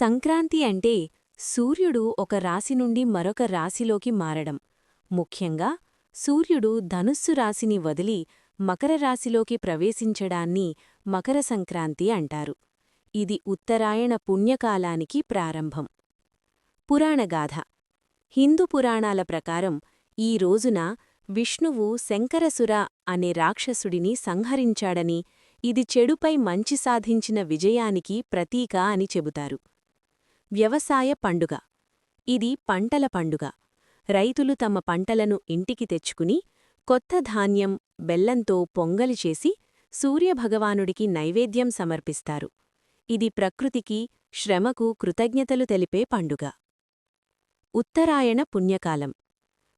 సంక్రాంతి అంటే సూర్యుడు ఒక రాశి నుండి మరొక రాశిలోకి మారడం. ముఖ్యంగా సూర్యుడు ధనుస్సు రాశిని వదిలి మకర రాశిలోకి ప్రవేశించడాన్ని మకర సంక్రాంతి అంటారు. ఇది ఉత్తరాయణ పుణ్యకాలానికి ప్రారంభం. పురాణగాథ హిందూ పురాణాల ప్రకారం ఈ రోజున విష్ణువు శంకరసుర అనే రాక్షసుడిని సంహరించాడని ఇది చెడుపై మంచి సాధించిన విజయానికి ప్రతీక అని చెబుతారు. వ్యవసాయ పండుగ. ఇది పంటల పండుగ. రైతులు తమ పంటలను ఇంటికి తెచ్చుకుని కొత్త ధాన్యం బెల్లంతో పొంగలి చేసి సూర్యభగవానుడికి నైవేద్యం సమర్పిస్తారు. ఇది ప్రకృతికి శ్రమకు కృతజ్ఞతలు తెలిపే పండుగ. ఉత్తరాయణ పుణ్యకాలం.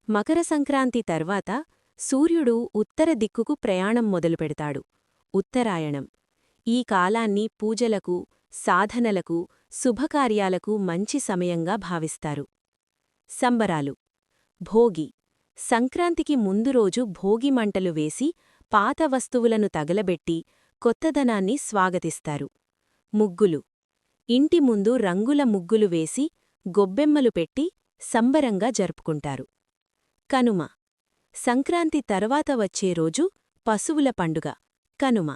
మకర సంక్రాంతి తర్వాత సూర్యుడు ఉత్తర దిక్కుకు ప్రయాణం మొదలుపెడతాడు. ఉత్తరాయణం. ఈ కాలాన్ని పూజలకు సాధనలకు శుభకార్యాలకు మంచి సమయంగా భావిస్తారు. సంబరాలు. భోగి. సంక్రాంతికి ముందు రోజు భోగి మంటలు వేసి పాత వస్తువులను తగలబెట్టి కొత్తదనాన్ని స్వాగతిస్తారు. ముగ్గులు. ఇంటి ముందు రంగుల ముగ్గులు వేసి గొబ్బెమ్మలు పెట్టి సంబరంగా జరుపుకుంటారు. కనుమ. సంక్రాంతి తర్వాత వచ్చే రోజు పశువుల పండుగ. కనుమ.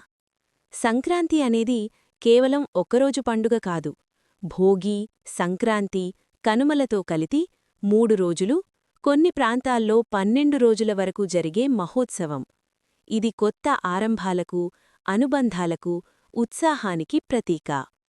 సంక్రాంతి అనేది కేవలం ఒకరోజు పండుగ కాదు. భోగి సంక్రాంతి కనుమలతో కలిపి మూడు రోజులు కొన్ని ప్రాంతాల్లో పన్నెండు రోజుల వరకు జరిగే మహోత్సవం. ఇది కొత్త ఆరంభాలకు అనుబంధాలకు ఉత్సాహానికి ప్రతీక.